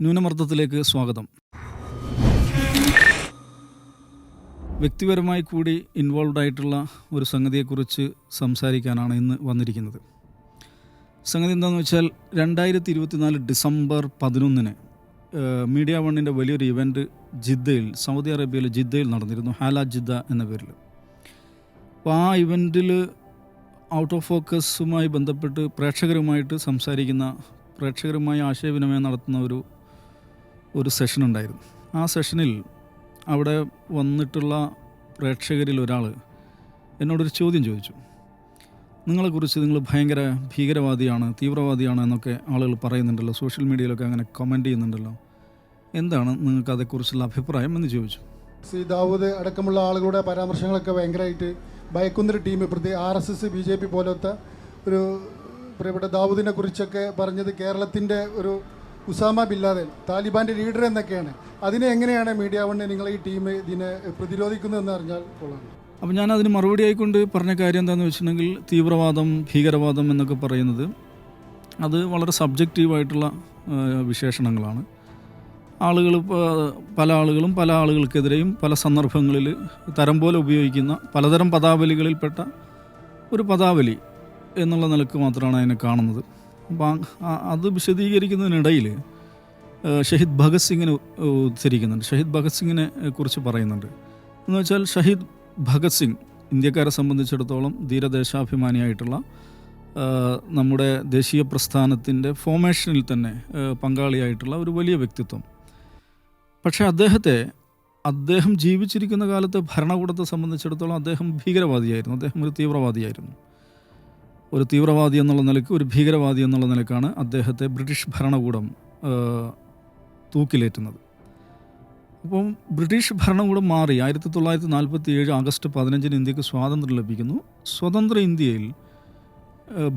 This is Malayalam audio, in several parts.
ന്യൂനമർദ്ദത്തിലേക്ക് സ്വാഗതം. വ്യക്തിപരമായി കൂടി ഇൻവോൾവ് ആയിട്ടുള്ള ഒരു സംഗതിയെക്കുറിച്ച് സംസാരിക്കാനാണ് ഇന്ന് വന്നിരിക്കുന്നത്. സംഗതി എന്താണെന്ന് വെച്ചാൽ രണ്ടായിരത്തി ഇരുപത്തിനാല് ഡിസംബർ പതിനൊന്നിന് മീഡിയ വണ്ണിന്റെ വലിയൊരു ഇവന്റ് ജിദ്ദയിൽ സൗദി അറേബ്യയിലെ ജിദ്ദയിൽ നടന്നിരുന്നു ഹാല ജിദ്ദ എന്ന പേരിൽ അപ്പോൾ ആ ഇവന്റിൽ ഔട്ട് ഓഫ് ഫോക്കസുമായി ബന്ധപ്പെട്ട് പ്രേക്ഷകരുമായിട്ട് സംസാരിക്കുന്ന പ്രേക്ഷകരുമായി ആശയവിനിമയം നടത്തുന്ന ഒരു ഒരു സെഷൻ ഉണ്ടായിരുന്നു. ആ സെഷനിൽ അവിടെ വന്നിട്ടുള്ള പ്രേക്ഷകരിൽ ഒരാൾ എന്നോടൊരു ചോദ്യം ചോദിച്ചു. നിങ്ങളെക്കുറിച്ച് നിങ്ങൾ ഭയങ്കര ഭീകരവാദിയാണ് തീവ്രവാദിയാണ് എന്നൊക്കെ ആളുകൾ പറയുന്നുണ്ടല്ലോ. സോഷ്യൽ മീഡിയയിലൊക്കെ അങ്ങനെ കമന്റ് ചെയ്യുന്നുണ്ടല്ലോ. എന്താണ് നിങ്ങൾക്ക് അതേക്കുറിച്ചുള്ള അഭിപ്രായം എന്ന് ചോദിച്ചു. സി. ദാവൂദ് അടക്കമുള്ള ആളുകളുടെ പരാമർശങ്ങളൊക്കെ ഭയങ്കരമായിട്ട് ഭയക്കുന്നൊരു ടീം പ്രതി R S S B J P പോലത്തെ ഒരു പ്രിയപ്പെട്ട ദാവൂദിനെ കുറിച്ചൊക്കെ പറഞ്ഞത് കേരളത്തിന്റെ ഒരു ഉസാമ ബില്ലാദൻ താലിബാന്റെ ലീഡർ എന്നൊക്കെയാണ് അതിനെ എങ്ങനെയാണ് മീഡിയ വണ്ണ് നിങ്ങൾ ഈ ടീം ഇതിനെ പ്രതിരോധിക്കുന്നതെന്ന് അറിഞ്ഞാൽ കൊള്ളാം. അപ്പം ഞാൻ അതിന് മറുപടി ആയിക്കൊണ്ട് പറഞ്ഞ കാര്യം എന്താണെന്ന് വെച്ചിട്ടുണ്ടെങ്കിൽ തീവ്രവാദം ഭീകരവാദം എന്നൊക്കെ പറയുന്നത് അത് വളരെ സബ്ജക്റ്റീവായിട്ടുള്ള വിശേഷണങ്ങളാണ്. ആളുകൾ പല ആളുകളും പല ആളുകൾക്കെതിരെയും പല സന്ദർഭങ്ങളിൽ തരം പോലെ ഉപയോഗിക്കുന്ന പലതരം പദാവലികളിൽപ്പെട്ട ഒരു പദാവലി എന്നുള്ള നിലയ്ക്ക് മാത്രമാണ് അതിനെ കാണുന്നത്. അത് വിശദീകരിക്കുന്നതിനിടയിൽ ഷഹീദ് ഭഗത് സിംഗിനെ ഉദ്ധരിക്കുന്നുണ്ട്. ഷഹീദ് ഭഗത് സിംഗിനെ കുറിച്ച് പറയുന്നുണ്ട്. എന്ന് വെച്ചാൽ ഷഹീദ് ഭഗത് സിംഗ് ഇന്ത്യക്കാരെ സംബന്ധിച്ചിടത്തോളം ധീരദേശാഭിമാനിയായിട്ടുള്ള നമ്മുടെ ദേശീയ പ്രസ്ഥാനത്തിന്റെ ഫോമേഷനിൽ തന്നെ പങ്കാളിയായിട്ടുള്ള ഒരു വലിയ വ്യക്തിത്വം. പക്ഷേ അദ്ദേഹത്തെ അദ്ദേഹം ജീവിച്ചിരിക്കുന്ന കാലത്ത് ഭരണകൂടത്തെ സംബന്ധിച്ചിടത്തോളം അദ്ദേഹം ഭീകരവാദിയായിരുന്നു. അദ്ദേഹം ഒരു തീവ്രവാദിയായിരുന്നു. ഒരു തീവ്രവാദി എന്നുള്ള നിലയ്ക്ക് ഒരു ഭീകരവാദി എന്നുള്ള നിലക്കാണ് അദ്ദേഹത്തെ ബ്രിട്ടീഷ് ഭരണകൂടം തൂക്കിലേറ്റുന്നത്. അപ്പം ബ്രിട്ടീഷ് ഭരണകൂടം മാറി ആയിരത്തി തൊള്ളായിരത്തി നാൽപ്പത്തി ഏഴ് ആഗസ്റ്റ് പതിനഞ്ചിന് ഇന്ത്യയ്ക്ക് സ്വാതന്ത്ര്യം ലഭിക്കുന്നു. സ്വതന്ത്ര ഇന്ത്യയിൽ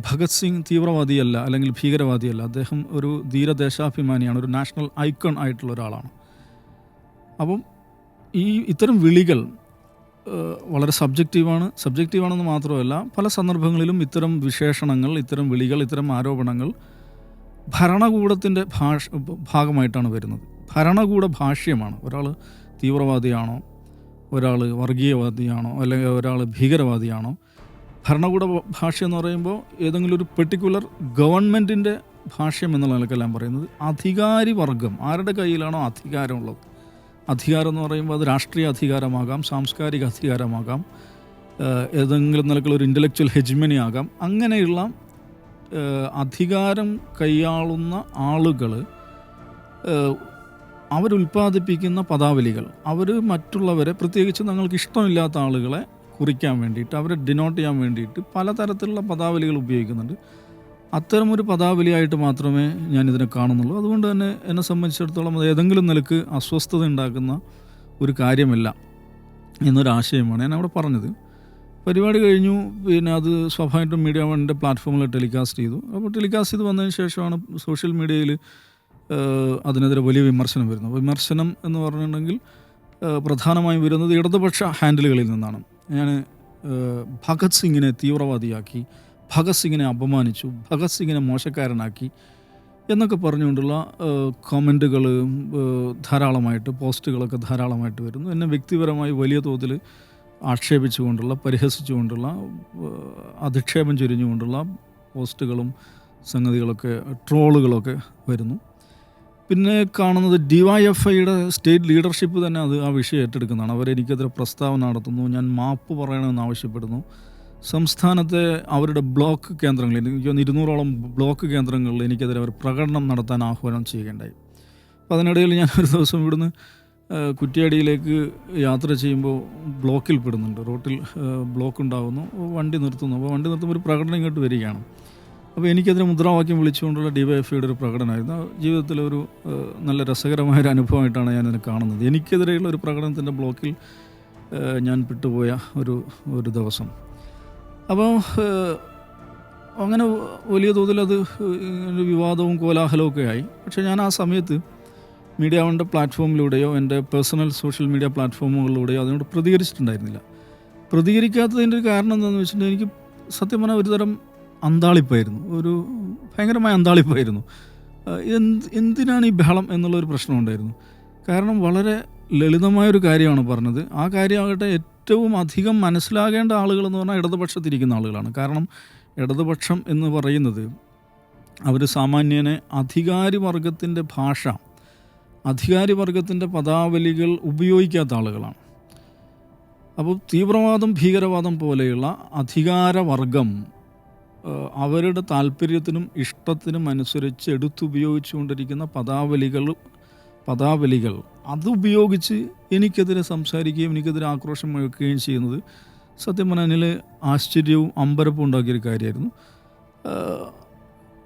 ഭഗത് സിംഗ് തീവ്രവാദിയല്ല അല്ലെങ്കിൽ ഭീകരവാദിയല്ല. അദ്ദേഹം ഒരു ധീരദേശാഭിമാനിയാണ് ഒരു നാഷണൽ ഐക്കൺ ആയിട്ടുള്ള ഒരാളാണ്. അപ്പം ഈ ഇത്തരം വിളികൾ വളരെ സബ്ജക്റ്റീവാണ്. സബ്ജക്റ്റീവാണെന്ന് മാത്രമല്ല പല സന്ദർഭങ്ങളിലും ഇത്തരം വിശേഷണങ്ങൾ ഇത്തരം വിളികൾ ഇത്തരം ആരോപണങ്ങൾ ഭരണകൂടത്തിന്റെ ഭാഷ ഭാഗമായിട്ടാണ് വരുന്നത്. ഭരണകൂട ഭാഷ്യമാണ്. ഒരാൾ തീവ്രവാദിയാണോ? ഒരാൾ വർഗീയവാദിയാണോ? അല്ലെങ്കിൽ ഒരാൾ ഭീകരവാദിയാണോ? ഭരണകൂട ഭാഷ എന്ന് പറയുമ്പോൾ ഏതെങ്കിലും ഒരു പെർട്ടിക്കുലർ ഗവൺമെന്റിന്റെ ഭാഷ്യം എന്നുള്ള നിലക്കെല്ലാം പറയുന്നത്. അധികാരി വർഗം ആരുടെ കയ്യിലാണോ അധികാരമുള്ളത്? അധികാരം എന്ന് പറയുമ്പോൾ അത് രാഷ്ട്രീയ അധികാരമാകാം സാംസ്കാരിക അധികാരമാകാം ഏതെങ്കിലും നിലക്കുള്ള ഒരു ഇന്റലക്ച്വൽ ഹെജ്മനി ആകാം. അങ്ങനെയുള്ള അധികാരം കൈയാളുന്ന ആളുകൾ അവരുൽപ്പാദിപ്പിക്കുന്ന പദാവലികൾ അവർ മറ്റുള്ളവരെ പ്രത്യേകിച്ച് നിങ്ങൾക്ക് ഇഷ്ടമില്ലാത്ത ആളുകളെ കുറിക്കാൻ വേണ്ടിയിട്ട് അവരെ ഡിനോട്ട് ചെയ്യാൻ വേണ്ടിയിട്ട് പലതരത്തിലുള്ള പദാവലികൾ ഉപയോഗിക്കുന്നുണ്ട്. അത്തരമൊരു പദാവലിയായിട്ട് മാത്രമേ ഞാൻ ഇതിനെ കാണുന്നുള്ളൂ. അതുകൊണ്ട് തന്നെ എന്നെ സംബന്ധിച്ചിടത്തോളം അത് ഏതെങ്കിലും നിലയ്ക്ക് അസ്വസ്ഥത ഉണ്ടാക്കുന്ന ഒരു കാര്യമല്ല എന്നൊരാശയമാണ് ഞാൻ അവിടെ പറഞ്ഞത്. പരിപാടി കഴിഞ്ഞു പിന്നെ അത് സ്വാഭാവികമായിട്ടും മീഡിയ വണ്ണിന്റെ പ്ലാറ്റ്ഫോമിൽ ടെലികാസ്റ്റ് ചെയ്തു. അപ്പോൾ ടെലികാസ്റ്റ് ചെയ്ത് വന്നതിന് ശേഷമാണ് സോഷ്യൽ മീഡിയയിൽ അതിനെതിരെ വലിയ വിമർശനം വരുന്നത്. വിമർശനം എന്ന് പറഞ്ഞിട്ടുണ്ടെങ്കിൽ പ്രധാനമായും വരുന്നത് ഇടതുപക്ഷ ഹാൻഡിലുകളിൽ നിന്നാണ്. ഞാൻ ഭഗത് സിംഗിനെ തീവ്രവാദിയാക്കി ഭഗത് സിംഗിനെ അപമാനിച്ചു ഭഗത് സിംഗിനെ മോശക്കാരനാക്കി എന്നൊക്കെ പറഞ്ഞുകൊണ്ടുള്ള കമന്റുകൾ ധാരാളമായിട്ട് പോസ്റ്റുകളൊക്കെ ധാരാളമായിട്ട് വരുന്നു. എന്നെ വ്യക്തിപരമായി വലിയ തോതിൽ ആക്ഷേപിച്ചുകൊണ്ടുള്ള പരിഹസിച്ചുകൊണ്ടുള്ള അധിക്ഷേപം ചൊരിഞ്ഞുകൊണ്ടുള്ള പോസ്റ്റുകളും സംഗതികളൊക്കെ ട്രോളുകളൊക്കെ വരുന്നു. പിന്നെ കാണുന്നത് ഡി വൈ എഫ് ഐയുടെ സ്റ്റേറ്റ് ലീഡർഷിപ്പ് തന്നെ അത് ആ വിഷയം ഏറ്റെടുക്കുന്നതാണ്. അവരെനിക്കെതിരെ പ്രസ്താവന നടത്തുന്നു ഞാൻ മാപ്പ് പറയണമെന്ന് ആവശ്യപ്പെടുന്നു. സംസ്ഥാനത്തെ അവരുടെ ബ്ലോക്ക് കേന്ദ്രങ്ങളിൽ എനിക്ക് ഇരുന്നൂറോളം ബ്ലോക്ക് കേന്ദ്രങ്ങളിൽ എനിക്കെതിരെ അവർ പ്രകടനം നടത്താൻ ആഹ്വാനം ചെയ്യുകയുണ്ടായി. അപ്പോൾ അതിനിടയിൽ ഞാൻ ഒരു ദിവസം ഇവിടുന്ന് കുറ്റിയാടിയിലേക്ക് യാത്ര ചെയ്യുമ്പോൾ ബ്ലോക്കിൽ പെടുന്നുണ്ട്. റോട്ടിൽ ബ്ലോക്ക് ഉണ്ടാകുന്നു വണ്ടി നിർത്തുന്നു. അപ്പോൾ വണ്ടി നിർത്തുമ്പോൾ ഒരു പ്രകടനം ഇങ്ങോട്ട് വരികയാണ്. അപ്പോൾ എനിക്കതിന് മുദ്രാവാക്യം വിളിച്ചുകൊണ്ടുള്ള ഡി വൈ എഫ് ഒരു പ്രകടനമായിരുന്നു ജീവിതത്തിലൊരു നല്ല രസകരമായ ഒരു അനുഭവമായിട്ടാണ് ഞാനതിനെ കാണുന്നത്. എനിക്കെതിരെയുള്ള ഒരു പ്രകടനത്തിന്റെ ബ്ലോക്കിൽ ഞാൻ പെട്ടുപോയ ഒരു ഒരു ദിവസം. അപ്പോൾ അങ്ങനെ വലിയ തോതിൽ അത് വിവാദവും കോലാഹലവും ഒക്കെ ആയി. പക്ഷേ ഞാൻ ആ സമയത്ത് മീഡിയ വണ്ട പ്ലാറ്റ്ഫോമിലൂടെയോ എന്റെ പേഴ്സണൽ സോഷ്യൽ മീഡിയ പ്ലാറ്റ്ഫോമുകളിലൂടെയോ അതിനോട് പ്രതികരിച്ചിട്ടുണ്ടായിരുന്നില്ല. പ്രതികരിക്കാത്തതിന്റെ ഒരു കാരണം എന്താണെന്ന് വെച്ചിട്ടുണ്ടെങ്കിൽ എനിക്ക് സത്യം പറഞ്ഞാൽ ഒരുതരം അന്താളിപ്പായിരുന്നു. ഒരു ഭയങ്കരമായ അന്താളിപ്പായിരുന്നു. എന്ത് എന്തിനാണ് ഈ ബഹളം എന്നുള്ളൊരു പ്രശ്നമുണ്ടായിരുന്നു കാരണം വളരെ ലളിതമായൊരു കാര്യമാണ് പറഞ്ഞത്. ആ കാര്യമാകട്ടെ ഏറ്റവും അധികം മനസ്സിലാകേണ്ട ആളുകൾ എന്ന് പറഞ്ഞാൽ ഇടതുപക്ഷത്തിരിക്കുന്ന ആളുകളാണ്. കാരണം ഇടതുപക്ഷം എന്ന് പറയുന്നത് അവർ സാമാന്യനെ അധികാരി വർഗത്തിന്റെ ഭാഷ അധികാരി വർഗത്തിന്റെ പദാവലികൾ ഉപയോഗിക്കാത്ത ആളുകളാണ്. അപ്പോൾ തീവ്രവാദം ഭീകരവാദം പോലെയുള്ള അധികാരവർഗം അവരുടെ താല്പര്യത്തിനും ഇഷ്ടത്തിനും അനുസരിച്ച് എടുത്തുപയോഗിച്ചുകൊണ്ടിരിക്കുന്ന പദാവലികൾ പദാവലികൾ. അതുപയോഗിച്ച് എനിക്കെതിരെ സംസാരിക്കുകയും എനിക്കെതിരെ ആക്രോശം മുഴക്കുകയും ചെയ്യുന്നത് സത്യം പറഞ്ഞാൽ അതിൽ ആശ്ചര്യവും അമ്പരപ്പും ഉണ്ടാക്കിയൊരു കാര്യമായിരുന്നു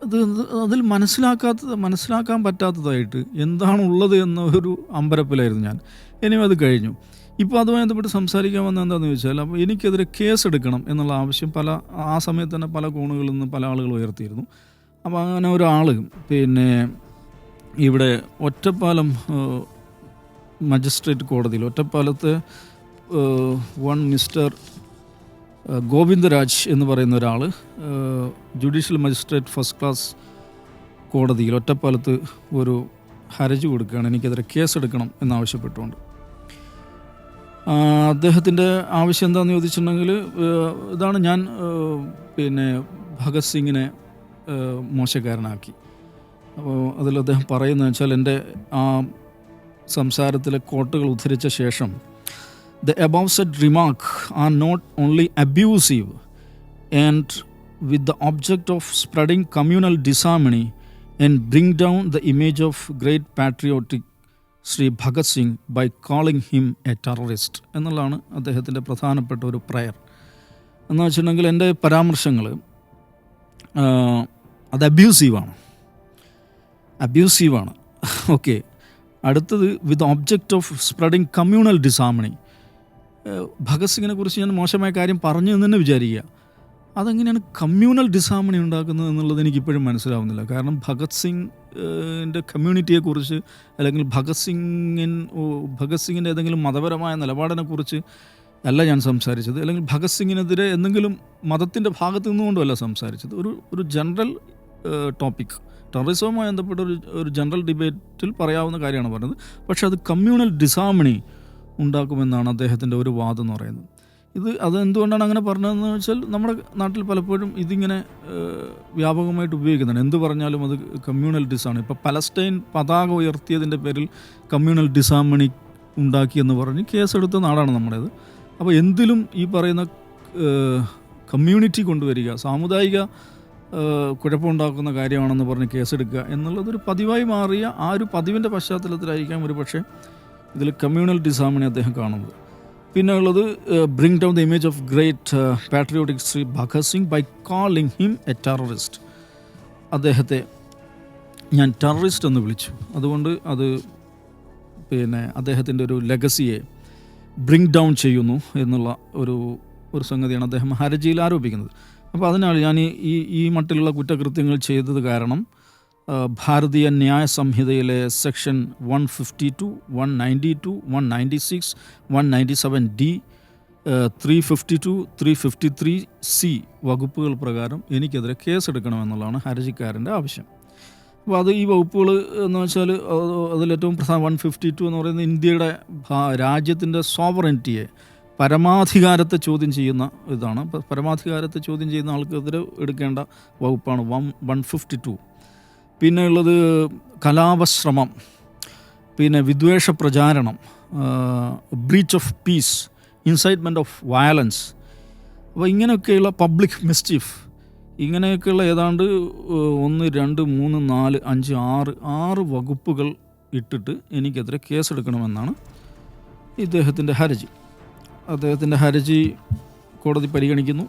അത് അതിൽ മനസ്സിലാക്കാത്ത മനസ്സിലാക്കാൻ പറ്റാത്തതായിട്ട് എന്താണുള്ളത് എന്ന ഒരു അമ്പരപ്പിലായിരുന്നു ഞാൻ. ഇനിയും അത് കഴിഞ്ഞു. ഇപ്പോൾ അതുമായി ബന്ധപ്പെട്ട് സംസാരിക്കാൻ വന്ന എന്താണെന്ന് ചോദിച്ചാൽ അപ്പോൾ എനിക്കെതിരെ കേസ് എടുക്കണം എന്നുള്ള ആവശ്യം പല ആ സമയത്ത് തന്നെ പല കോണുകളിൽ നിന്ന് പല ആളുകൾ ഉയർത്തിയിരുന്നു. അപ്പോൾ അങ്ങനെ ഒരാൾ പിന്നെ ഇവിടെ ഒറ്റപ്പാലം മജിസ്ട്രേറ്റ് കോടതിയിൽ ഒറ്റപ്പാലത്ത് വൺ മിസ്റ്റർ ഗോവിന്ദരാജ് എന്ന് പറയുന്ന ഒരാൾ ജുഡീഷ്യൽ മജിസ്ട്രേറ്റ് ഫസ്റ്റ് ക്ലാസ് കോടതിയിൽ ഒറ്റപ്പാലത്ത് ഒരു ഹർജി കൊടുക്കുകയാണ്. എനിക്കെതിരെ കേസെടുക്കണം എന്നാവശ്യപ്പെട്ടുകൊണ്ട് അദ്ദേഹത്തിന്റെ ആവശ്യം എന്താണെന്ന് ചോദിച്ചിട്ടുണ്ടെങ്കിൽ ഇതാണ് ഞാൻ പിന്നെ ഭഗത് സിംഗിനെ മോശക്കാരനാക്കി. അപ്പോൾ അതിൽ അദ്ദേഹം പറയുന്നത് വെച്ചാൽ എന്റെ ആ സംസാരത്തിലെ കോട്ടുകൾ ഉദ്ധരിച്ച ശേഷം the above said remark are not only abusive and with the object of spreading communal disharmony and bring down the image of great patriotic Shri Bhagat Singh by calling him a terrorist എന്നുള്ളതാണ് അദ്ദേഹത്തിന്റെ പ്രധാനപ്പെട്ട ഒരു പ്രയർ എന്ന് വെച്ചിട്ടുണ്ടെങ്കിൽ എന്റെ പരാമർശങ്ങൾ അത് അബ്യൂസീവാണ് അബ്യൂസീവാണ് ഓക്കെ അടുത്തത് with object of spreading communal disharmony Bhagat സിംഗിനെ കുറിച്ച് ഞാൻ മോശമായ കാര്യം പറഞ്ഞു എന്ന് തന്നെ വിചാരിക്കുക. അതെങ്ങനെയാണ് കമ്മ്യൂണൽ ഡിസാമണി ഉണ്ടാക്കുന്നത് എന്നുള്ളത് എനിക്കിപ്പോഴും മനസ്സിലാവുന്നില്ല. കാരണം ഭഗത് സിംഗിന്റെ കമ്മ്യൂണിറ്റിയെക്കുറിച്ച് അല്ലെങ്കിൽ ഭഗത് സിംഗിൻ ഭഗത് സിംഗിന്റെ ഏതെങ്കിലും മതപരമായ നിലപാടിനെക്കുറിച്ച് അല്ല ഞാൻ സംസാരിച്ചത്. അല്ലെങ്കിൽ ഭഗത് സിംഗിനെതിരെ എന്തെങ്കിലും മതത്തിന്റെ ഭാഗത്തു നിന്നുകൊണ്ടുമല്ല സംസാരിച്ചത്. ഒരു ഒരു ജനറൽ ടോപ്പിക് ടെററിസവുമായി ബന്ധപ്പെട്ട ഒരു ഒരു ജനറൽ ഡിബേറ്റിൽ പറയാവുന്ന കാര്യമാണ് പറഞ്ഞത്. പക്ഷേ അത് കമ്മ്യൂണൽ ഡിസാമണി ഉണ്ടാക്കുമെന്നാണ് അദ്ദേഹത്തിന്റെ ഒരു വാദം എന്ന് പറയുന്നത്. ഇത് അത് എന്തുകൊണ്ടാണ് അങ്ങനെ പറഞ്ഞതെന്ന് വെച്ചാൽ നമ്മുടെ നാട്ടിൽ പലപ്പോഴും ഇതിങ്ങനെ വ്യാപകമായിട്ട് ഉപയോഗിക്കുന്നുണ്ട്. എന്ത് പറഞ്ഞാലും അത് കമ്മ്യൂണൽ ഡിസാണ് ഇപ്പോൾ പലസ്റ്റൈൻ പതാക ഉയർത്തിയതിന്റെ പേരിൽ കമ്മ്യൂണൽ ഡിസാമണി ഉണ്ടാക്കിയെന്ന് പറഞ്ഞ് കേസെടുത്ത നാടാണ് നമ്മുടേത്. അപ്പോൾ എന്തിലും ഈ പറയുന്ന കമ്മ്യൂണിറ്റി കൊണ്ടുവരിക സാമുദായിക കുഴപ്പമുണ്ടാക്കുന്ന കാര്യമാണെന്ന് പറഞ്ഞ് കേസെടുക്കുക എന്നുള്ളതൊരു പതിവായി മാറിയ ആ ഒരു പതിവിന്റെ പശ്ചാത്തലത്തിലായിരിക്കാം ഒരു പക്ഷേ ഇതിൽ കമ്മ്യൂണൽ ഡിസാമിനെ അദ്ദേഹം കാണുന്നത്. പിന്നെ ഉള്ളത് bring down the image of great patriotic Shri Bhagat Singh by calling him a terrorist അദ്ദേഹത്തെ ഞാൻ ടെററിസ്റ്റ് എന്ന് വിളിച്ചു. അതുകൊണ്ട് അത് പിന്നെ അദ്ദേഹത്തിന്റെ ഒരു ലെഗസിയെ ബ്രിങ് ഡൗൺ ചെയ്യുന്നു എന്നുള്ള ഒരു ഒരു സംഗതിയാണ് അദ്ദേഹം ഹർജിയിൽ ആരോപിക്കുന്നത്. അപ്പോൾ അതിനാൽ ഞാൻ ഈ ഈ- മട്ടിലുള്ള കുറ്റകൃത്യങ്ങൾ ചെയ്തത് കാരണം Bharatiya Nyaya സംഹിതയിലെ section one fifty two one ninety two one ninety six one ninety seven D three fifty two three fifty three C വകുപ്പുകൾ പ്രകാരം എനിക്കെതിരെ കേസെടുക്കണമെന്നുള്ളതാണ് ഹർജിക്കാരന്റെ ആവശ്യം. അപ്പോൾ അത് ഈ വകുപ്പുകൾ എന്ന് വെച്ചാൽ അത് അതിലേറ്റവും പ്രധാന വൺ ഫിഫ്റ്റി ടു എന്ന് പറയുന്നത് ഇന്ത്യയുടെ രാജ്യത്തിന്റെ സോവറന്റിയെ പരമാധികാരത്തെ ചോദ്യം ചെയ്യുന്ന ഇതാണ്. പരമാധികാരത്തെ ചോദ്യം ചെയ്യുന്ന ആൾക്കെതിരെ എടുക്കേണ്ട വകുപ്പാണ് വൺ വൺ ഫിഫ്റ്റി ടു. പിന്നെ ഉള്ളത് കലാപശ്രമം പിന്നെ വിദ്വേഷ പ്രചാരണം breach of peace incitement of violence. അപ്പോൾ ഇങ്ങനെയൊക്കെയുള്ള പബ്ലിക് മിസ്റ്റീഫ് ഇങ്ങനെയൊക്കെയുള്ള ഏതാണ്ട് ഒന്ന് രണ്ട് മൂന്ന് നാല് അഞ്ച് ആറ് ആറ് വകുപ്പുകൾ ഇട്ടിട്ട് എനിക്കെതിരെ കേസെടുക്കണമെന്നാണ് ഇദ്ദേഹത്തിന്റെ ഹർജി. അദ്ദേഹത്തിന്റെ ഹർജി കോടതി പരിഗണിക്കുന്നു.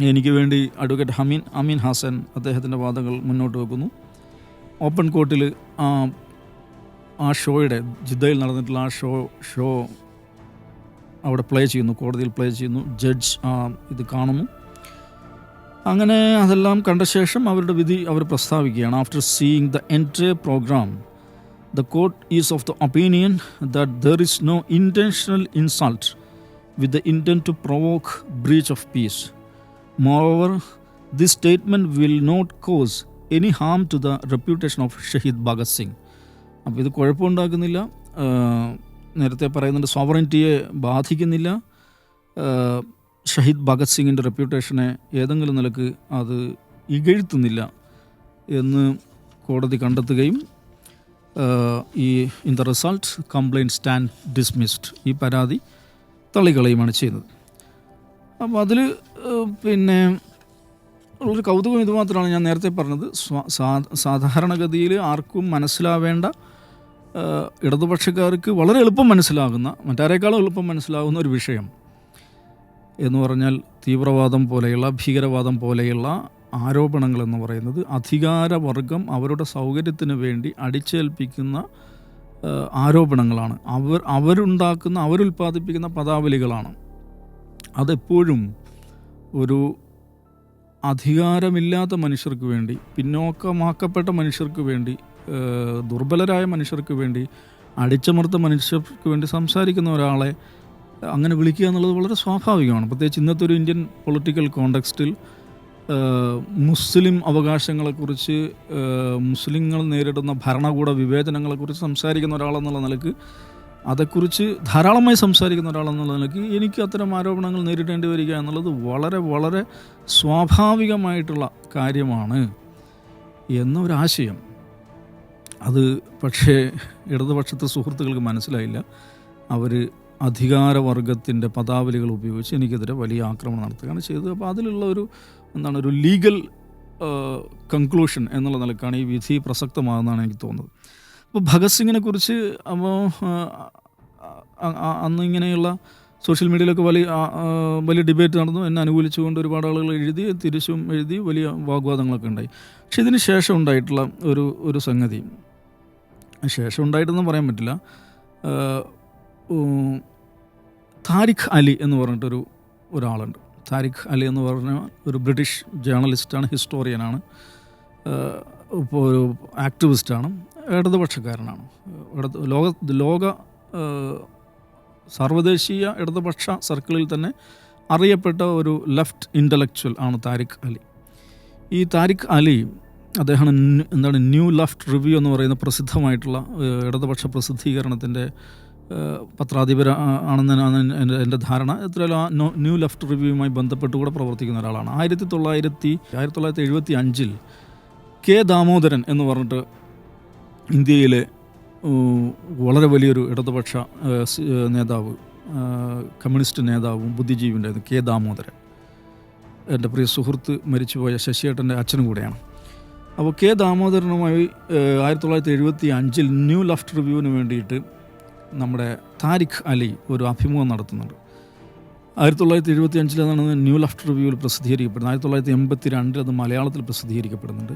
എനിക്ക് വേണ്ടി അഡ്വക്കേറ്റ് ഹമീൻ അമീൻ ഹസൻ അദ്ദേഹത്തിന്റെ വാദങ്ങൾ മുന്നോട്ട് വെക്കുന്നു. ഓപ്പൺ കോർട്ടിൽ ആ ആ ഷോയുടെ ജിദ്ദയിൽ നടന്നിട്ടുള്ള ആ ഷോ ഷോ അവിടെ പ്ലേ ചെയ്യുന്നു കോടതിയിൽ പ്ലേ ചെയ്യുന്നു ജഡ്ജ് ഇത് കാണുന്നു. അങ്ങനെ അതെല്ലാം കണ്ട ശേഷം അവരുടെ വിധി അവർ പ്രസ്താവിക്കുകയാണ്. After seeing the entry program the court is of the opinion that there is no intentional insult with the intent to provoke breach of peace Moreover, this statement will not cause any harm to the reputation of Shaheed Bhagat Singh അപ്പോൾ ഇത് കുഴപ്പമുണ്ടാക്കുന്നില്ല. നേരത്തെ പറയുന്നുണ്ട് സോവറിന്റിയെ ബാധിക്കുന്നില്ല. ഷഹീദ് ഭഗത് സിംഗിന്റെ റെപ്യൂട്ടേഷനെ ഏതെങ്കിലും നിലയ്ക്ക് അത് ഇകഴ്ത്തുന്നില്ല എന്ന് കോടതി കണ്ടെത്തുകയും ഈ in the result complaint stand dismissed ഈ പരാതി തള്ളിക്കളയുമാണ് ചെയ്യുന്നത്. അപ്പോൾ അതിൽ പിന്നെ ഒരു കൗതുകം ഇത് മാത്രമാണ് ഞാൻ നേരത്തെ പറഞ്ഞത്. സാധാരണഗതിയിൽ ആർക്കും മനസ്സിലാവേണ്ട ഇടതുപക്ഷക്കാർക്ക് വളരെ എളുപ്പം മനസ്സിലാകുന്ന മറ്റാരേക്കാളും എളുപ്പം മനസ്സിലാകുന്ന ഒരു വിഷയം എന്ന് പറഞ്ഞാൽ തീവ്രവാദം പോലെയുള്ള ഭീകരവാദം പോലെയുള്ള ആരോപണങ്ങൾ എന്ന് പറയുന്നത് അധികാരവർഗം അവരുടെ സൗകര്യത്തിന് വേണ്ടി അടിച്ചേൽപ്പിക്കുന്ന ആരോപണങ്ങളാണ്. അവർ അവരുണ്ടാക്കുന്ന അവരുൽപ്പാദിപ്പിക്കുന്ന പദാവലികളാണ്. അതെപ്പോഴും ഒരു അധികാരമില്ലാത്ത മനുഷ്യർക്ക് വേണ്ടി പിന്നോക്കമാക്കപ്പെട്ട മനുഷ്യർക്ക് വേണ്ടി ദുർബലരായ മനുഷ്യർക്ക് വേണ്ടി അടിച്ചമർത്ത മനുഷ്യർക്ക് വേണ്ടി സംസാരിക്കുന്ന ഒരാളെ അങ്ങനെ വിളിക്കുക എന്നുള്ളത് വളരെ സ്വാഭാവികമാണ്. പ്രത്യേകിച്ച് ഇന്നത്തെ ഒരു ഇന്ത്യൻ പൊളിറ്റിക്കൽ കോണ്ടക്സ്റ്റിൽ മുസ്ലിം അവകാശങ്ങളെക്കുറിച്ച് മുസ്ലിങ്ങൾ നേരിടുന്ന ഭരണകൂട വിവേചനങ്ങളെക്കുറിച്ച് സംസാരിക്കുന്ന ഒരാളെന്നുള്ള നിലയ്ക്ക് അതേക്കുറിച്ച് ധാരാളമായി സംസാരിക്കുന്ന ഒരാളെന്നുള്ള നിലയ്ക്ക് എനിക്ക് അത്തരം ആരോപണങ്ങൾ നേരിടേണ്ടി വരിക എന്നുള്ളത് വളരെ വളരെ സ്വാഭാവികമായിട്ടുള്ള കാര്യമാണ് എന്നൊരാശയം. അത് പക്ഷേ ഇടതുപക്ഷത്തെ സുഹൃത്തുക്കൾക്ക് മനസ്സിലായില്ല. അവർ അധികാരവർഗത്തിന്റെ പദാവലികൾ ഉപയോഗിച്ച് എനിക്കെതിരെ വലിയ ആക്രമണം നടത്തുകയാണ് ചെയ്തത്. അപ്പോൾ അതിലുള്ള ഒരു എന്താണ് ഒരു ലീഗൽ കൺക്ലൂഷൻ എന്നുള്ള നിലക്കാണ് ഈ വിധി പ്രസക്തമാകുന്നതാണ് എനിക്ക് തോന്നുന്നത്. അപ്പോൾ ഭഗത് സിംഗിനെ കുറിച്ച് അപ്പോൾ അന്ന് ഇങ്ങനെയുള്ള സോഷ്യൽ മീഡിയയിലൊക്കെ വലിയ വലിയ ഡിബേറ്റ് നടന്നു. എന്നെ അനുകൂലിച്ചുകൊണ്ട് ഒരുപാട് ആളുകൾ എഴുതി തിരിച്ചും എഴുതി വലിയ വാഗ്വാദങ്ങളൊക്കെ ഉണ്ടായി. പക്ഷെ ഇതിന് ശേഷം ഉണ്ടായിട്ടുള്ള ഒരു ഒരു സംഗതി. ശേഷം ഉണ്ടായിട്ടെന്ന് പറയാൻ പറ്റില്ല. താരിഖ് അലി എന്ന് പറഞ്ഞിട്ടൊരു ഒരാളുണ്ട്. താരിഖ് അലി എന്ന് പറഞ്ഞ ഒരു ബ്രിട്ടീഷ് ജേർണലിസ്റ്റാണ് ഹിസ്റ്റോറിയനാണ്. ഇപ്പോൾ ഒരു ആക്ടിവിസ്റ്റാണ് ഇടതുപക്ഷക്കാരനാണ്. ഇടത് ലോക ലോക സർവദേശീയ ഇടതുപക്ഷ സർക്കിളിൽ തന്നെ അറിയപ്പെട്ട ഒരു ലെഫ്റ്റ് ഇന്റലക്ച്വൽ ആണ് താരിഖ് അലി. ഈ താരിഖ് അലി അദ്ദേഹം എന്താണ് ന്യൂ ലെഫ്റ്റ് റിവ്യൂ എന്ന് പറയുന്ന പ്രസിദ്ധമായിട്ടുള്ള ഇടതുപക്ഷ പ്രസിദ്ധീകരണത്തിന്റെ ഏഹ്, പത്രാധിപര ആണെന്നാണ് എന്റെ ധാരണ. എത്രയാലും ന്യൂ ലെഫ്റ്റ് റിവ്യൂവുമായി ബന്ധപ്പെട്ട് കൂടെ പ്രവർത്തിക്കുന്ന ഒരാളാണ്. ആയിരത്തി തൊള്ളായിരത്തി ആയിരത്തി തൊള്ളായിരത്തി എഴുപത്തി അഞ്ചിൽ കെ ദാമോദരൻ എന്ന് പറഞ്ഞിട്ട് ഇന്ത്യയിലെ വളരെ വലിയൊരു ഇടതുപക്ഷ നേതാവ് കമ്മ്യൂണിസ്റ്റ് നേതാവും ബുദ്ധിജീവിന്റെത് കെ ദാമോദരൻ. എന്റെ പ്രിയ സുഹൃത്ത് മരിച്ചുപോയ ശശിയേട്ടന്റെ അച്ഛനും കൂടെയാണ്. അപ്പോൾ കെ ദാമോദരനുമായി ആയിരത്തി തൊള്ളായിരത്തി എഴുപത്തി അഞ്ചിൽ ന്യൂ ലെഫ്റ്റ് റിവ്യൂവിന് വേണ്ടിയിട്ട് നമ്മുടെ താരിഖ് അലി ഒരു അഭിമുഖം നടത്തുന്നുണ്ട്. ആയിരത്തി തൊള്ളായിരത്തി എഴുപത്തി അഞ്ചിലാണ് ന്യൂ ലെഫ്റ്റ് റിവ്യൂവിൽ പ്രസിദ്ധീകരിക്കപ്പെടുന്നത്. ആയിരത്തി തൊള്ളായിരത്തി എൺപത്തി രണ്ടിൽ അത് മലയാളത്തിൽ പ്രസിദ്ധീകരിക്കപ്പെടുന്നുണ്ട്.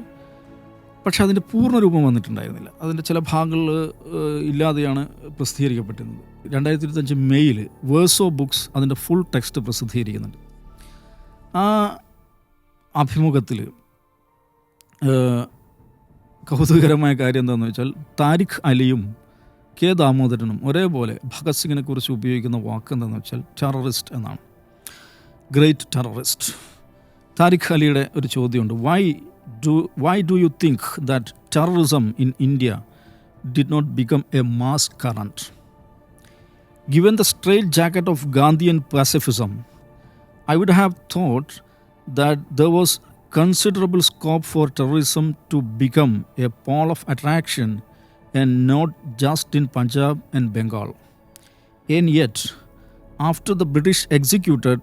പക്ഷെ അതിന്റെ പൂർണ രൂപം വന്നിട്ടുണ്ടായിരുന്നില്ല. അതിന്റെ ചില ഭാഗങ്ങൾ ഇല്ലാതെയാണ് പ്രസിദ്ധീകരിക്കപ്പെട്ടിരുന്നത്. രണ്ടായിരത്തി ഇരുപത്തഞ്ച് മെയ്യിൽ വേഴ്സോ ബുക്സ് അതിന്റെ ഫുൾ ടെക്സ്റ്റ് പ്രസിദ്ധീകരിക്കുന്നുണ്ട്. ആ അഭിമുഖത്തിൽ കൗതുകരമായ കാര്യം എന്താണെന്ന് വെച്ചാൽ താരിഖ് അലിയും കെ ദാമോദരനും ഒരേപോലെ ഭഗത് സിംഗിനെ കുറിച്ച് ഉപയോഗിക്കുന്ന വാക്ക് എന്താണെന്ന് വെച്ചാൽ ടെററിസ്റ്റ് എന്നാണ് ഗ്രേറ്റ് ടെററിസ്റ്റ് താരിഖ് അലിയുടെ ഒരു ചോദ്യമുണ്ട് why do why do you think that terrorism in India did not become a mass current Given the straight jacket of Gandhian pacifism, I would have thought that there was considerable scope for terrorism to become a pole of attraction and not just in Punjab and Bengal. And yet, after the British executed,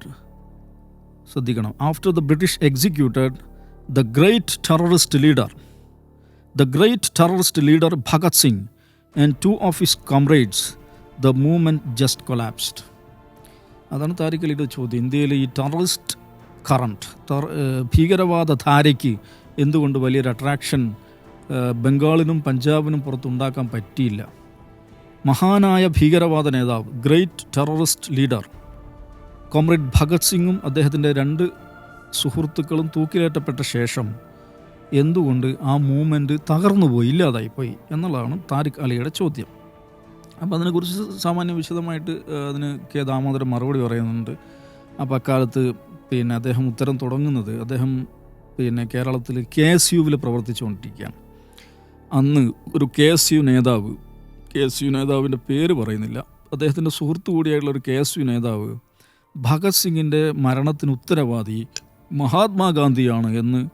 ശ്രദ്ധിക്കണം after the British executed the great terrorist leader, the great terrorist leader Bhagat Singh and two of his comrades, the movement just collapsed. അതാണ് താരിഖ് അലിയുടെ ചോദ്യം ഇന്ത്യയിലെ ഈ ടെററിസ്റ്റ് കറണ്ട് ഭീകരവാദ ധാരയ്ക്ക് എന്തുകൊണ്ട് വലിയൊരു അട്രാക്ഷൻ ഏഹ്, ബംഗാളിനും പഞ്ചാബിനും പുറത്തുണ്ടാക്കാൻ പറ്റിയില്ല. മഹാനായ ഭീകരവാദ നേതാവ് great terrorist leader comrade Bhagat സിംഗും അദ്ദേഹത്തിന്റെ രണ്ട് സുഹൃത്തുക്കളും തൂക്കിലേറ്റപ്പെട്ട ശേഷം എന്തുകൊണ്ട് ആ മൂവ്മെന്റ് തകർന്നുപോയി ഇല്ലാതായിപ്പോയി എന്നുള്ളതാണ് താരിഖ് അലിയുടെ ചോദ്യം. അപ്പോൾ അതിനെക്കുറിച്ച് സാമാന്യ വിശദമായിട്ട് അതിന് കെ ദാമോദരൻ മറുപടി പറയുന്നുണ്ട്. അപ്പോൾ അക്കാലത്ത് പിന്നെ അദ്ദേഹം ഉത്തരം തുടങ്ങുന്നത് അദ്ദേഹം പിന്നെ കേരളത്തിൽ കെ എസ് യുവിൽ പ്രവർത്തിച്ചുകൊണ്ടിരിക്കുകയാണ്. അന്ന് ഒരു കെ എസ് യു നേതാവ് കെ എസ് യു നേതാവിന്റെ പേര് പറയുന്നില്ല. അദ്ദേഹത്തിന്റെ സുഹൃത്തു കൂടിയായിട്ടുള്ള ഒരു കെ എസ് യു നേതാവ് ഭഗത് സിംഗിന്റെ മരണത്തിന് ഉത്തരവാദി മഹാത്മാഗാന്ധിയാണ് എന്ന്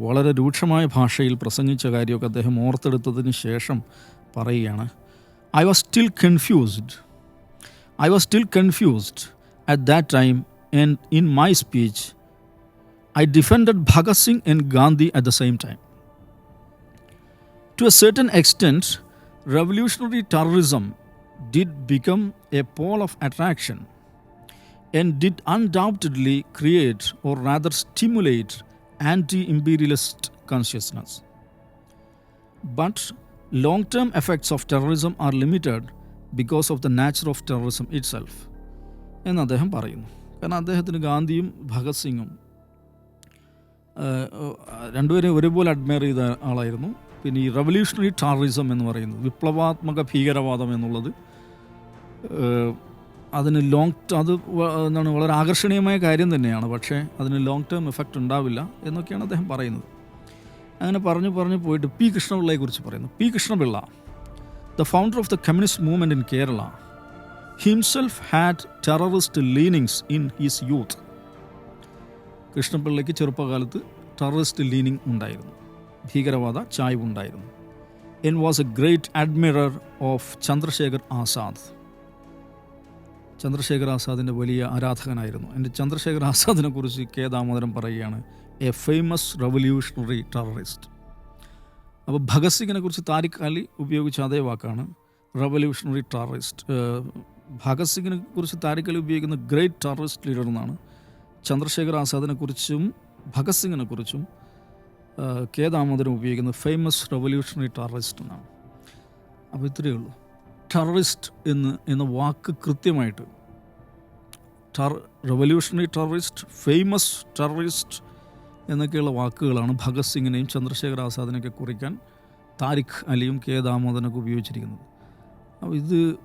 വളരെ രൂക്ഷമായ ഭാഷയിൽ പ്രസംഗിച്ച കാര്യമൊക്കെ അദ്ദേഹം ഓർത്തെടുത്തതിന് ശേഷം പറയുകയാണ്. I was still confused I was still confused at that time and in my speech I defended Bhagat Singh and Gandhi at the same time To a certain extent, revolutionary terrorism did become a pole of attraction and did undoubtedly create or rather stimulate anti imperialist consciousness. But long term effects of terrorism are limited because of the nature of terrorism itself. എന്ന് അദ്ദേഹം പറയുന്നു കാരണം അദ്ദേഹത്തിന് ഗാന്ധിയും ഭഗത് സിംഗും രണ്ടുപേരെയും ഒരുപോലെ അഡ്മയർ ചെയ്ത ആളായിരുന്നു പിന്നെ ഈ റവല്യൂഷണറി ടെററിസം എന്ന് പറയുന്നത് വിപ്ലവാത്മക ഭീകരവാദം എന്നുള്ളത് അതിന് ലോങ് അത് എന്താണ് വളരെ ആകർഷണീയമായ കാര്യം തന്നെയാണ്. പക്ഷേ അതിന് ലോങ് ടേം എഫക്റ്റ് ഉണ്ടാവില്ല എന്നൊക്കെയാണ് അദ്ദേഹം പറയുന്നത്. അങ്ങനെ പറഞ്ഞു പറഞ്ഞു പോയിട്ട് പി കൃഷ്ണപിള്ളയെക്കുറിച്ച് പറയുന്നു. P Krishnapillai the founder of the communist movement in Kerala himself had terrorist leanings in his youth കൃഷ്ണപിള്ളയ്ക്ക് ചെറുപ്പകാലത്ത് ടെററിസ്റ്റ് ലീനിങ് ഉണ്ടായിരുന്നു. ഭീകരവാദ ചായ്വ് ഉണ്ടായിരുന്നു and was a great admirer of Chandrashekhar Azad. Chandrashekhar ആസാദിന്റെ വലിയ ആരാധകനായിരുന്നു. എന്റെ ചന്ദ്രശേഖർ ആസാദിനെ കുറിച്ച് കെ ദാമോദരൻ പറയുകയാണ് എ ഫേമസ് റവല്യൂഷണറി ടെററിസ്റ്റ് അപ്പോൾ ഭഗത് സിംഗിനെ കുറിച്ച് താരിഖ് അലി ഉപയോഗിച്ച അതേ വാക്കാണ് റവല്യൂഷണറി ടെററിസ്റ്റ് ഭഗത് സിംഗിനെ കുറിച്ച് താരിഖ് അലി ഉപയോഗിക്കുന്ന ഗ്രേറ്റ് ടെററിസ്റ്റ് ലീഡർ എന്നാണ് ചന്ദ്രശേഖർ ആസാദിനെ കുറിച്ചും ഭഗത് സിംഗിനെ കുറിച്ചും കെ ദാമോദരൻ ഉപയോഗിക്കുന്നത് ഫേമസ് റെവല്യൂഷണറി ടെററിസ്റ്റ് എന്നാണ്. അപ്പോൾ ഇത്രയേ ഉള്ളൂ. ടെററിസ്റ്റ് എന്ന് എന്ന വാക്ക് കൃത്യമായിട്ട് ടെറ റെവല്യൂഷണറി ടെററിസ്റ്റ് ഫേമസ് ടെററിസ്റ്റ് എന്നൊക്കെയുള്ള വാക്കുകളാണ് ഭഗത് സിംഗിനെയും ചന്ദ്രശേഖർ ആസാദിനെയൊക്കെ കുറിക്കാൻ താരിഖ് അലിയും കെ ദാമോദരനൊക്കെ ഉപയോഗിച്ചിരിക്കുന്നത്. അപ്പോൾ ഇത്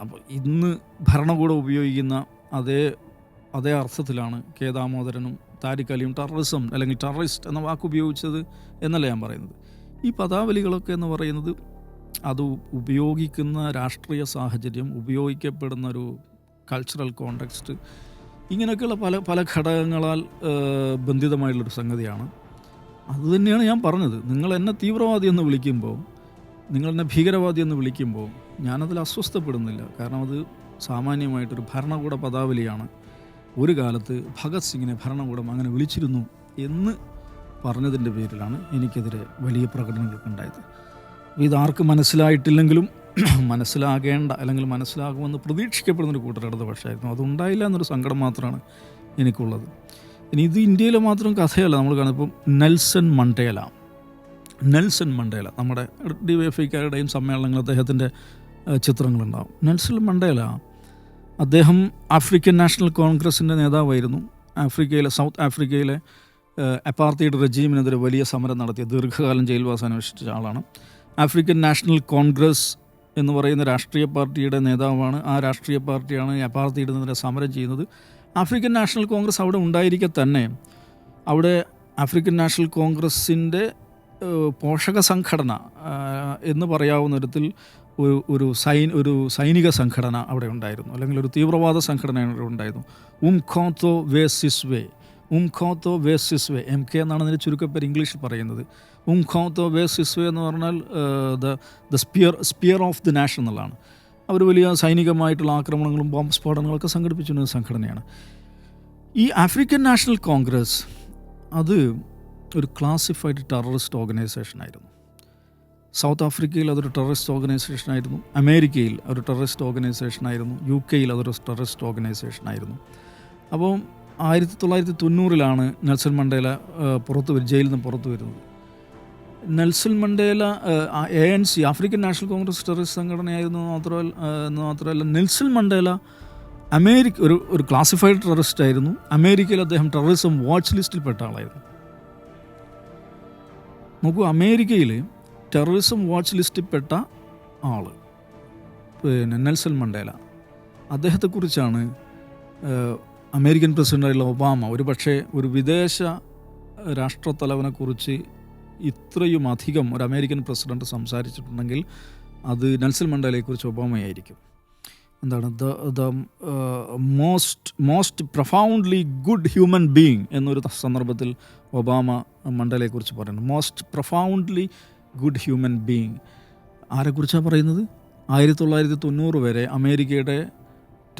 അപ്പോൾ ഇന്ന് ഭരണകൂടം ഉപയോഗിക്കുന്ന അതേ അതേ അർത്ഥത്തിലാണ് കെ ദാമോദരനും താരിഖ് അലിയും ടെററിസം അല്ലെങ്കിൽ ടെററിസ്റ്റ് എന്ന വാക്ക് ഉപയോഗിച്ചത് എന്നല്ല ഞാൻ പറയുന്നത്. ഈ പദാവലികളൊക്കെ എന്ന് പറയുന്നത് അത് ഉപയോഗിക്കുന്ന രാഷ്ട്രീയ സാഹചര്യം ഉപയോഗിക്കപ്പെടുന്ന ഒരു കൾച്ചറൽ കോണ്ടെക്സ്റ്റ് ഇങ്ങനെയൊക്കെയുള്ള പല പല ഘടകങ്ങളാൽ ബന്ധിതമായിട്ടുള്ളൊരു സംഗതിയാണ്. അതുതന്നെയാണ് ഞാൻ പറഞ്ഞത്. നിങ്ങൾ എന്നെ തീവ്രവാദി എന്ന് വിളിക്കുമ്പോൾ നിങ്ങൾ എന്നെ ഭീകരവാദി എന്ന് വിളിക്കുമ്പോൾ ഞാനതിൽ അസ്വസ്ഥപ്പെടുന്നില്ല. കാരണം അത് സാമാന്യമായിട്ടൊരു ഭരണകൂട പദാവലിയാണ്. ഒരു കാലത്ത് ഭഗത് സിംഗിനെ ഭരണകൂടം അങ്ങനെ വിളിച്ചിരുന്നു എന്ന് പറഞ്ഞതിന്റെ പേരിലാണ് എനിക്കെതിരെ വലിയ പ്രകടനങ്ങളൊക്കെ ഉണ്ടായത്. ഇതാർക്ക് മനസ്സിലായിട്ടില്ലെങ്കിലും മനസ്സിലാകേണ്ട അല്ലെങ്കിൽ മനസ്സിലാകുമെന്ന് പ്രതീക്ഷിക്കപ്പെടുന്നൊരു കൂട്ടർ ഇടതുപക്ഷമായിരുന്നു. അതുണ്ടായില്ല എന്നൊരു സങ്കടം മാത്രമാണ് എനിക്കുള്ളത്. ഇനി ഇത് ഇന്ത്യയിലെ മാത്രം കഥയല്ല. നമ്മൾ ഇപ്പം നെൽസൺ മണ്ടേല. Nelson Mandela. നമ്മുടെ ഡി വൈ എഫ് ഐക്കാരുടെയും സമ്മേളനങ്ങൾ അദ്ദേഹത്തിന്റെ ചിത്രങ്ങളുണ്ടാവും. നെൽസൺ മണ്ടേല അദ്ദേഹം ആഫ്രിക്കൻ നാഷണൽ കോൺഗ്രസിന്റെ നേതാവായിരുന്നു. ആഫ്രിക്കയിലെ സൗത്ത് ആഫ്രിക്കയിലെ അപ്പാർത്തൈഡ് റെജീമിനെതിരെ വലിയ സമരം നടത്തിയ ദീർഘകാലം ജയിൽവാസം അനുഷ്ഠിച്ച ആളാണ്. ആഫ്രിക്കൻ നാഷണൽ കോൺഗ്രസ് എന്ന് പറയുന്ന രാഷ്ട്രീയ പാർട്ടിയുടെ നേതാവാണ്. ആ രാഷ്ട്രീയ പാർട്ടിയാണ് അപ്പാർത്തൈഡിനെതിരെ സമരം ചെയ്യുന്നത്. ആഫ്രിക്കൻ നാഷണൽ കോൺഗ്രസ് അവിടെ ഉണ്ടായിരിക്കെ തന്നെ. അവിടെ ആഫ്രിക്കൻ നാഷണൽ കോൺഗ്രസിന്റെ പോഷക സംഘടന എന്ന് പറയാവുന്ന തരത്തിൽ ഒരു ഒരു സൈൻ ഒരു സൈനിക സംഘടന അവിടെ ഉണ്ടായിരുന്നു. അല്ലെങ്കിൽ ഒരു തീവ്രവാദ സംഘടന അവിടെ ഉണ്ടായിരുന്നു. ഉം ഖോത്തോ വേ സിസ്വേ ഉം ഖോത്തോ വേ സിസ്വേ എം കെ എന്നാണ് അതിന്റെ ചുരുക്കപ്പേര് ഇംഗ്ലീഷിൽ പറയുന്നത്. ഉം ഖോത്തോ വേ സിസ്വേ എന്ന് പറഞ്ഞാൽ the the spear spear of the nation എന്നുള്ളതാണ്. അവർ വലിയ സൈനികമായിട്ടുള്ള ആക്രമണങ്ങളും ബോംബ് സ്ഫോടനങ്ങളൊക്കെ സംഘടിപ്പിച്ചിരുന്ന സംഘടനയാണ്. ഈ ആഫ്രിക്കൻ നാഷണൽ കോൺഗ്രസ് അത് ഒരു ക്ലാസിഫൈഡ് ടെററിസ്റ്റ് ഓർഗനൈസേഷൻ ആയിരുന്നു. സൗത്ത് ആഫ്രിക്കയിൽ അതൊരു ടെററിസ്റ്റ് ഓർഗനൈസേഷൻ ആയിരുന്നു. അമേരിക്കയിൽ ഒരു ടെററിസ്റ്റ് ഓർഗനൈസേഷൻ ആയിരുന്നു. യു കെയിൽ അതൊരു ടെററിസ്റ്റ് ഓർഗനൈസേഷൻ ആയിരുന്നു. അപ്പോൾ ആയിരത്തി തൊള്ളായിരത്തി തൊണ്ണൂറിലാണ് നെൽസൺ മണ്ടേല പുറത്തു വരും ജയിലിൽ നിന്ന് പുറത്തു വരുന്നത്. Nelson Mandela A N C African national congress terrorist സംഘടനയായിരുന്നു മാത്രമല്ല എന്ന് മാത്രമല്ല നെൽസൺ മണ്ടേല അമേരിക്ക ഒരു ഒരു ക്ലാസിഫൈഡ് ടെററിസ്റ്റ് ആയിരുന്നു. അമേരിക്കയിൽ അദ്ദേഹം ടെററിസം വാച്ച് ലിസ്റ്റിൽ പെട്ട ആളായിരുന്നു. നോക്കൂ അമേരിക്കയിൽ ടെററിസം വാച്ച് ലിസ്റ്റിൽപ്പെട്ട ആൾ പിന്നെ നെൽസൺ മണ്ടേല. അദ്ദേഹത്തെക്കുറിച്ചാണ് അമേരിക്കൻ പ്രസിഡന്റായിട്ടുള്ള ഒബാമ ഒരു പക്ഷേ ഒരു വിദേശ രാഷ്ട്രത്തലവനെക്കുറിച്ച് ഇത്രയും അധികം ഒരു അമേരിക്കൻ പ്രസിഡന്റ് സംസാരിച്ചിട്ടുണ്ടെങ്കിൽ അത് നെൽസൺ മണ്ടേലയെക്കുറിച്ച് ഒബാമയായിരിക്കും. എന്താണ്? The the most most profoundly good human being എന്നൊരു സന്ദർഭത്തിൽ ഒബാമ മണ്ടേലയെക്കുറിച്ച് പറയുന്നു most profoundly good human being. ആരെക്കുറിച്ചാണ് പറയുന്നത്? ആയിരത്തി തൊള്ളായിരത്തി തൊണ്ണൂറ് വരെ അമേരിക്കയുടെ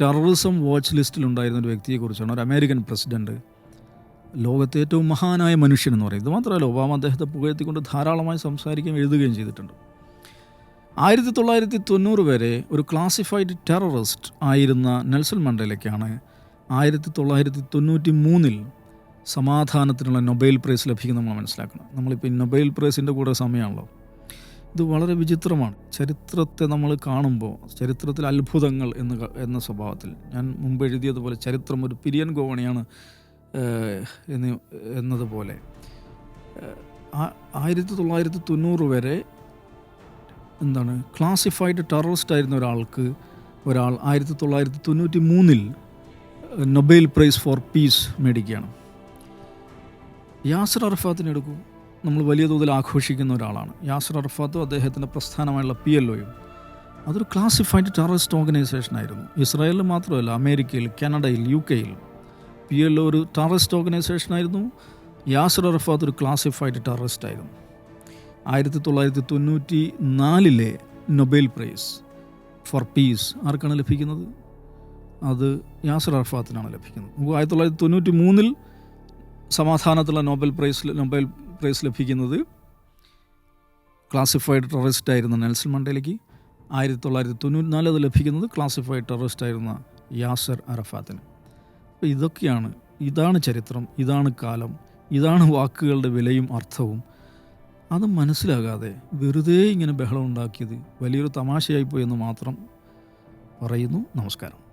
ടെററിസം വാച്ച് ലിസ്റ്റിലുണ്ടായിരുന്ന ഒരു വ്യക്തിയെക്കുറിച്ചാണ് ഒരു അമേരിക്കൻ പ്രസിഡന്റ് ലോകത്തെ ഏറ്റവും മഹാനായ മനുഷ്യൻ എന്ന് പറയുന്നത്. മാത്രമല്ല ഒബാമ അദ്ദേഹത്തെ പുകഴ്ത്തിക്കൊണ്ട് ധാരാളമായി സംസാരിക്കുകയും എഴുതുകയും ചെയ്തിട്ടുണ്ട്. ആയിരത്തി തൊള്ളായിരത്തി തൊണ്ണൂറ് വരെ ഒരു ക്ലാസിഫൈഡ് ടെററിസ്റ്റ് ആയിരുന്ന നെൽസൺ മണ്ടേലയ്ക്കാണ് ആയിരത്തി തൊള്ളായിരത്തി തൊണ്ണൂറ്റി മൂന്നിൽ സമാധാനത്തിനുള്ള നൊബേൽ പ്രൈസ് ലഭിക്കുന്ന നമ്മൾ മനസ്സിലാക്കണം. നമ്മളിപ്പോൾ ഈ നൊബേൽ പ്രൈസിന്റെ കൂടെ സമയമാണല്ലോ ഇത് വളരെ വിചിത്രമാണ്. ചരിത്രത്തെ നമ്മൾ കാണുമ്പോൾ ചരിത്രത്തിൽ അത്ഭുതങ്ങൾ എന്ന് എന്ന സ്വഭാവത്തിൽ. ഞാൻ മുമ്പ് എഴുതിയതുപോലെ ചരിത്രം ഒരു പിരിയൻ ഗോവണിയാണ് എന്ന് എന്നതുപോലെ. ആയിരത്തി തൊള്ളായിരത്തി തൊണ്ണൂറ് വരെ എന്താണ് ക്ലാസിഫൈഡ് ടെററിസ്റ്റ് ആയിരുന്ന ഒരാൾക്ക് ഒരാൾ ആയിരത്തി തൊള്ളായിരത്തി തൊണ്ണൂറ്റി മൂന്നിൽ നൊബേൽ പ്രൈസ് ഫോർ പീസ് മേടിക്കുകയാണ്. യാസർ അറഫാത്തിനെ എടുക്കൂ. നമ്മൾ വലിയ തോതിൽ ആഘോഷിക്കുന്ന ഒരാളാണ്. യാസർ അറഫാത്തും അദ്ദേഹത്തിന്റെ പ്രസ്ഥാനമായുള്ള പി എൽ ഒയും അതൊരു ക്ലാസിഫൈഡ് ടെററിസ്റ്റ് ഓർഗനൈസേഷൻ ആയിരുന്നു. ഇസ്രായേലിൽ മാത്രമല്ല അമേരിക്കയിൽ കാനഡയിൽ യു കെയിൽ പി എൽ ഒ ഒരു ടെററിസ്റ്റ് ഓർഗനൈസേഷൻ ആയിരുന്നു. യാസർ അറഫാത്ത് ഒരു ക്ലാസിഫൈഡ് ടെററിസ്റ്റ് ആയിരുന്നു. ആയിരത്തി തൊള്ളായിരത്തി തൊണ്ണൂറ്റി നാലിലെ നൊബേൽ പ്രൈസ് ഫോർ പീസ് ആർക്കാണ് ലഭിക്കുന്നത്? അത് യാസർ അറഫാത്തിനാണ് ലഭിക്കുന്നത്. ആയിരത്തി തൊള്ളായിരത്തി തൊണ്ണൂറ്റി മൂന്നിൽ സമാധാനത്തിലുള്ള നോബൽ പ്രൈസ് നോബൽ പ്രൈസ് ലഭിക്കുന്നത് ക്ലാസിഫൈഡ് ടെററിസ്റ്റ് ആയിരുന്ന നെൽസൺ മണ്ടേലയ്ക്ക്. ആയിരത്തി തൊള്ളായിരത്തി തൊണ്ണൂറ്റിനാലത് ലഭിക്കുന്നത് ക്ലാസിഫൈഡ് ടെററിസ്റ്റ് ആയിരുന്ന യാസർ അറഫാത്തിന്. അപ്പോൾ ഇതൊക്കെയാണ് ഇതാണ് ചരിത്രം ഇതാണ് കാലം ഇതാണ് വാക്കുകളുടെ വിലയും അർത്ഥവും. അത് മനസ്സിലാകാതെ വെറുതെ ഇങ്ങനെ ബഹളം ഉണ്ടാക്കിയത് വലിയൊരു തമാശയായിപ്പോയി എന്ന് മാത്രം പറയുന്നു. നമസ്കാരം.